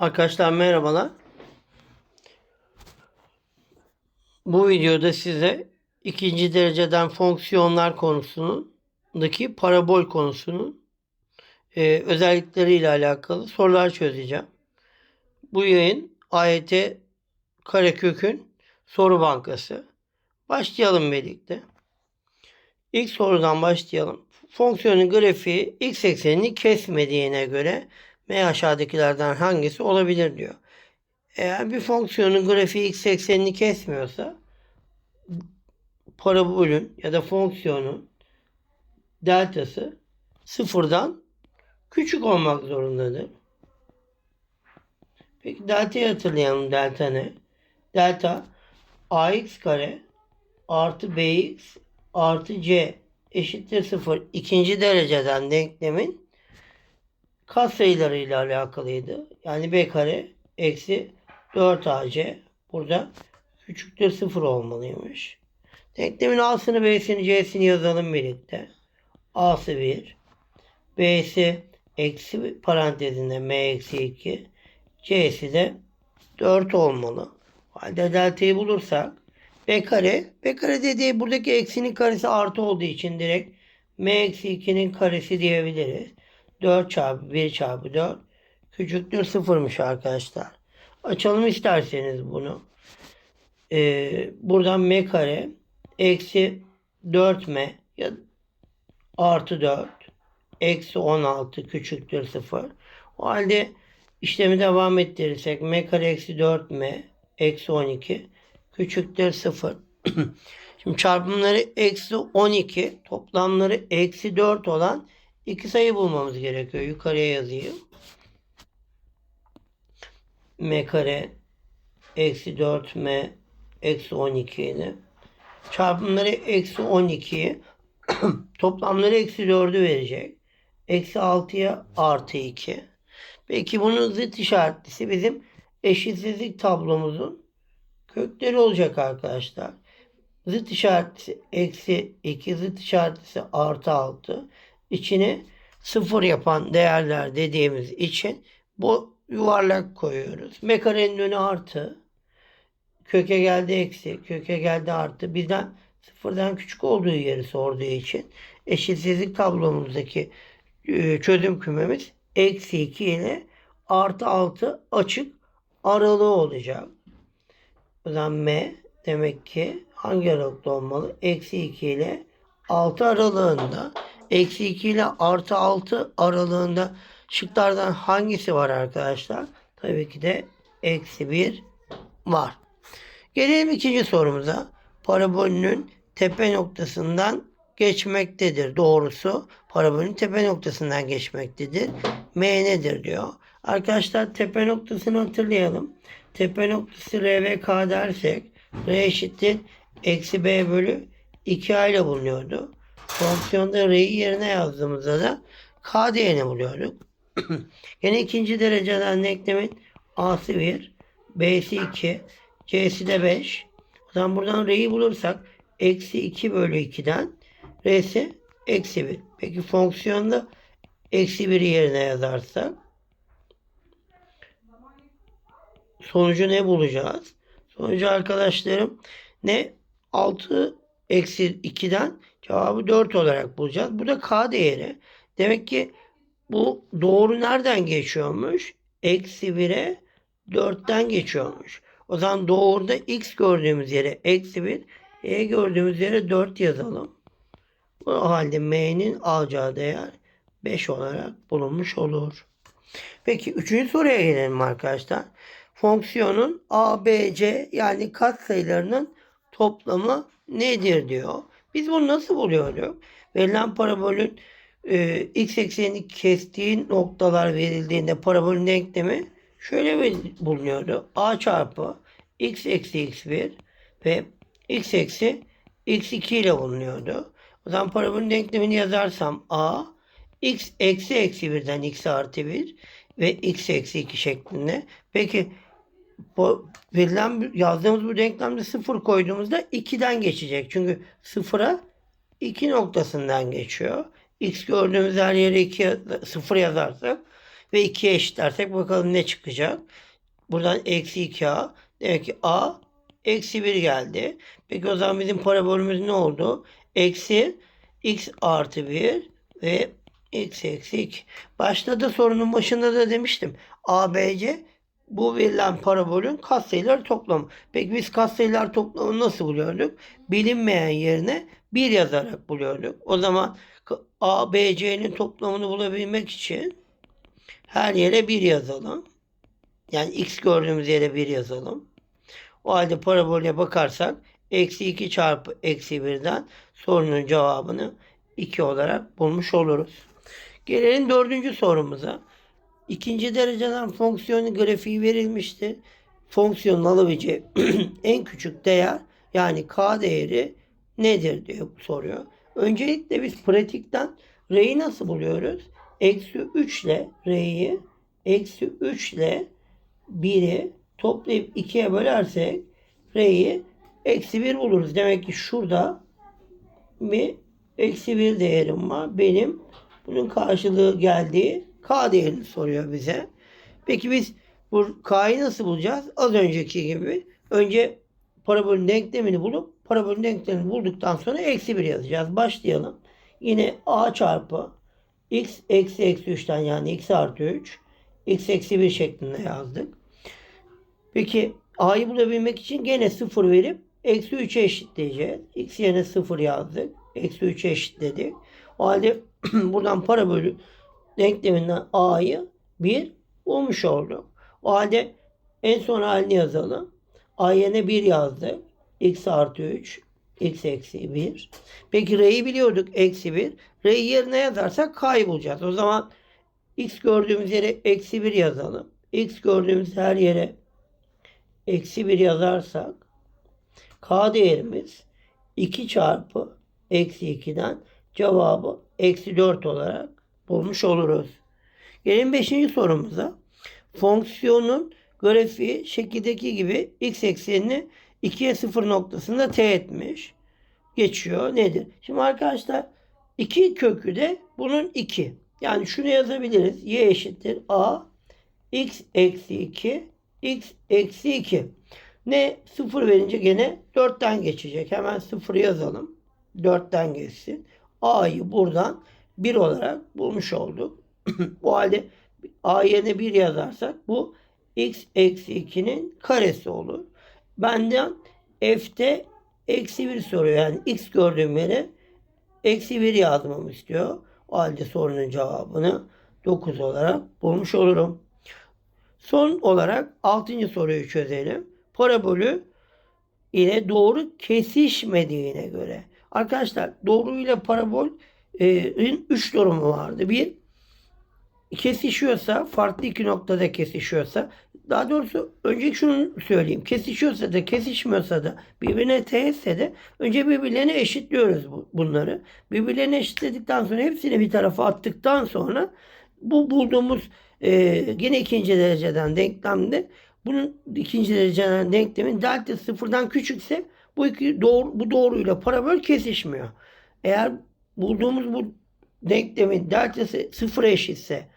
Arkadaşlar merhabalar. Bu videoda size ikinci dereceden fonksiyonlar konusundaki parabol konusunun e, özellikleriyle alakalı sorular çözeceğim. Bu yayın AYT Karekök'ün soru bankası. Başlayalım birlikte. İlk sorudan başlayalım. Fonksiyonun grafiği x eksenini kesmediğine göre M aşağıdakilerden hangisi olabilir diyor. Eğer bir fonksiyonun grafiği x eksenini kesmiyorsa parabolün ya da fonksiyonun deltası sıfırdan küçük olmak zorundadır. Peki delta'yı hatırlayalım. Delta ne? Delta ax kare artı bx artı c eşittir sıfır. İkinci dereceden denklemin katsayılarıyla alakalıydı. Yani b kare eksi 4ac burada küçüktür sıfır olmalıymış. Denklemin a'sını b'sini c'sini yazalım birlikte. a'sı 1 b'si eksi parantezinde m eksi 2 c'si de 4 olmalı. Halde delta'yı bulursak b kare b kare dediği buradaki eksinin karesi artı olduğu için direkt m eksi 2'nin karesi diyebiliriz. 4 çarpı 1 çarpı 4 küçüktür sıfırmış arkadaşlar. Açalım isterseniz bunu. Ee, buradan m kare eksi 4m ya artı 4 eksi 16 küçüktür 0. O halde işlemi devam ettirirsek m kare eksi 4m eksi 12 küçüktür 0. Şimdi çarpımları eksi 12 toplamları eksi 4 olan iki sayı bulmamız gerekiyor. Yukarıya yazayım. m kare eksi 4m eksi 12 idi. Çarpımları eksi 12'yi toplamları eksi 4'ü verecek. Eksi 6'ya artı 2. Peki bunun zıt işaretlisi bizim eşitsizlik tablomuzun kökleri olacak arkadaşlar. Zıt işaretlisi eksi 2, zıt işaretlisi artı 6. İçine sıfır yapan değerler dediğimiz için bu yuvarlak koyuyoruz. M karenin önü artı. Köke geldi eksi. Köke geldi artı. Bizden sıfırdan küçük olduğu yeri sorduğu için eşitsizlik tablomuzdaki e, çözüm kümemiz eksi 2 ile artı 6 açık aralığı olacak. O zaman M demek ki hangi aralıkta olmalı? Eksi 2 ile 6 aralığında. Eksi 2 ile artı 6 aralığında şıklardan hangisi var arkadaşlar? Tabii ki de eksi 1 var. Gelelim ikinci sorumuza. Parabolünün tepe noktasından geçmektedir. Doğrusu parabolün tepe noktasından geçmektedir. M nedir diyor. Arkadaşlar tepe noktasını hatırlayalım. Tepe noktası R ve K dersek R eşittir eksi B bölü 2A ile bulunuyordu. Fonksiyonda R'yi yerine yazdığımızda da K değerini buluyorduk. Yine ikinci dereceden denklemin A'sı 1, B'si 2, C'si de 5. O zaman buradan R'yi bulursak eksi 2 bölü 2'den R'si eksi 1. Peki fonksiyonda eksi 1'i yerine yazarsak sonucu ne bulacağız? Sonucu arkadaşlarım ne? 6 eksi 2'den cevabı 4 olarak bulacağız. Bu da K değeri. Demek ki bu doğru nereden geçiyormuş? Eksi 1'e 4'ten geçiyormuş. O zaman doğruda x gördüğümüz yere eksi 1, y gördüğümüz yere 4 yazalım. Bu halde m'nin alacağı değer 5 olarak bulunmuş olur. Peki üçüncü soruya gelelim arkadaşlar. Fonksiyonun a, b, c yani katsayılarının toplamı nedir diyor. Biz bunu nasıl buluyoruz? Verilen parabolün e, x eksenini kestiği noktalar verildiğinde parabolün denklemi şöyle bulunuyordu. a çarpı x eksi x1 ve x eksi x2 ile bulunuyordu. O zaman parabolün denklemini yazarsam a x eksi eksi 1'den x artı 1 ve x eksi 2 şeklinde. Peki bu verilen yazdığımız bu denklemde 0 koyduğumuzda 2'den geçecek. Çünkü 0'a 2 noktasından geçiyor. X gördüğümüz her yere 2 0 yazarsak Ve 2'ye eşitlersek bakalım ne çıkacak. Buradan eksi 2a. Demek ki a eksi 1 geldi. Peki o zaman bizim parabolümüz ne oldu? Eksi x artı 1 ve x eksi 2. Başta da sorunun başında da demiştim. ABC bu verilen parabolün katsayıları toplamı. Peki biz katsayılar toplamını nasıl buluyorduk? Bilinmeyen yerine 1 yazarak buluyorduk. O zaman ABC'nin toplamını bulabilmek için her yere 1 yazalım. Yani x gördüğümüz yere 1 yazalım. O halde parabole bakarsak eksi 2 çarpı eksi 1'den sorunun cevabını 2 olarak bulmuş oluruz. Gelelim dördüncü sorumuza. İkinci dereceden fonksiyonun grafiği verilmişti. Fonksiyonun alabileceği en küçük değer yani k değeri nedir diye soruyor. Öncelikle biz pratikten r'yi nasıl buluyoruz? Eksi 3 ile r'yi eksi 3 ile 1'i toplayıp 2'ye bölersek r'yi eksi 1 buluruz. Demek ki şurada bir eksi 1 değerim var. Benim bunun karşılığı geldiği k değerini soruyor bize. Peki biz bu k'yı nasıl bulacağız? Az önceki gibi önce parabolün denklemini bulup parabolün denklemini bulduktan sonra eksi 1 yazacağız. Başlayalım. Yine a çarpı x eksi eksi 3'ten yani x artı 3 x eksi 1 şeklinde yazdık. Peki a'yı bulabilmek için gene 0 verip eksi 3'e eşitleyeceğiz. x yerine 0 yazdık. Eksi 3'e eşitledik. O halde buradan parabolü denkleminden a'yı 1 bulmuş olduk. O halde en son halini yazalım. a yerine 1 yazdık. x artı 3 x eksi 1. Peki r'yi biliyorduk eksi 1. R'yi yerine yazarsak k'yı bulacağız. O zaman x gördüğümüz yere eksi 1 yazalım. x gördüğümüz her yere eksi 1 yazarsak k değerimiz 2 çarpı eksi 2'den cevabı eksi 4 olarak bulmuş oluruz. Gelin 5. sorumuza. Fonksiyonun grafiği şekildeki gibi x eksenini 2'ye 0 noktasında t etmiş. Geçiyor. Nedir? Şimdi arkadaşlar 2 kökü de bunun 2. Yani şunu yazabiliriz. y eşittir a x eksi 2 x eksi 2. Ne 0 verince gene 4'ten geçecek. Hemen 0 yazalım. 4'ten geçsin. a'yı buradan 1 olarak bulmuş olduk. bu halde a yerine 1 yazarsak bu x eksi 2'nin karesi olur. Benden f'te eksi 1 soruyor. Yani x gördüğüm yere eksi 1 yazmamı istiyor. O halde sorunun cevabını 9 olarak bulmuş olurum. Son olarak 6. soruyu çözelim. Parabolü ile doğru kesişmediğine göre. Arkadaşlar doğru ile parabolün 3 durumu vardı. Bir kesişiyorsa farklı iki noktada kesişiyorsa daha doğrusu önceki şunu söyleyeyim. Kesişiyorsa da kesişmiyorsa da birbirine teğetse de önce birbirlerine eşitliyoruz bunları. Birbirlerine eşitledikten sonra hepsini bir tarafa attıktan sonra bu bulduğumuz e, yine ikinci dereceden denklemde bunun ikinci dereceden denklemin delta sıfırdan küçükse bu iki doğru, bu doğruyla parabol kesişmiyor. Eğer bulduğumuz bu denklemin deltası sıfıra eşitse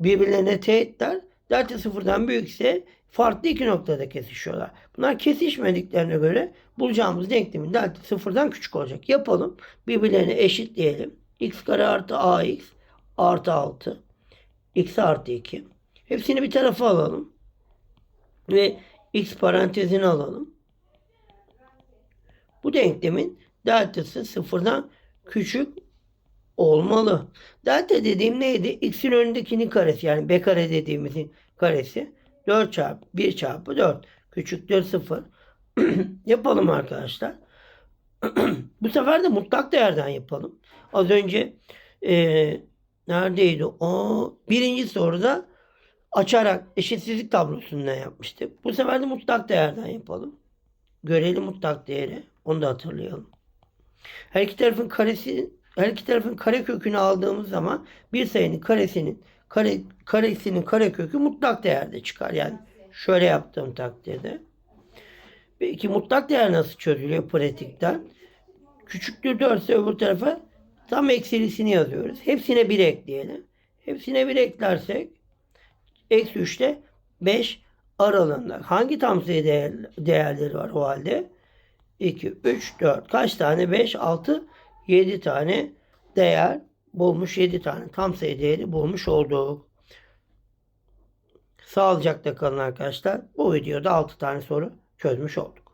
birbirlerine teğetler delta sıfırdan büyükse farklı iki noktada kesişiyorlar. Bunlar kesişmediklerine göre bulacağımız denklemin delta sıfırdan küçük olacak. Yapalım. Birbirlerine eşitleyelim. x kare artı ax artı 6 x artı 2. Hepsini bir tarafa alalım. Ve x parantezini alalım. Bu denklemin deltası sıfırdan küçük olmalı. Delta dediğim neydi? X'in önündekinin karesi yani B kare dediğimizin karesi. 4 çarpı 1 çarpı 4 küçüktür 0. yapalım arkadaşlar. Bu sefer de mutlak değerden yapalım. Az önce e, neredeydi o? Birinci soruda açarak eşitsizlik tablosundan yapmıştık. Bu sefer de mutlak değerden yapalım. Görelim mutlak değeri. Onu da hatırlayalım. Her iki tarafın karesi her iki tarafın kare kökünü aldığımız zaman bir sayının karesinin kare, karesinin kare kökü mutlak değerde çıkar. Yani şöyle yaptığım takdirde. Peki mutlak değer nasıl çözülüyor pratikten? Küçüktür 4 ise öbür tarafa tam eksilisini yazıyoruz. Hepsine 1 ekleyelim. Hepsine 1 eklersek Eksi 3 ile 5 aralığında. Hangi tam sayı değer, değerleri var o halde? 2, 3, 4. Kaç tane? 5, 6, 7 tane değer bulmuş. 7 tane tam sayı değeri bulmuş olduk. Sağlıcakla kalın arkadaşlar. Bu videoda 6 tane soru çözmüş olduk.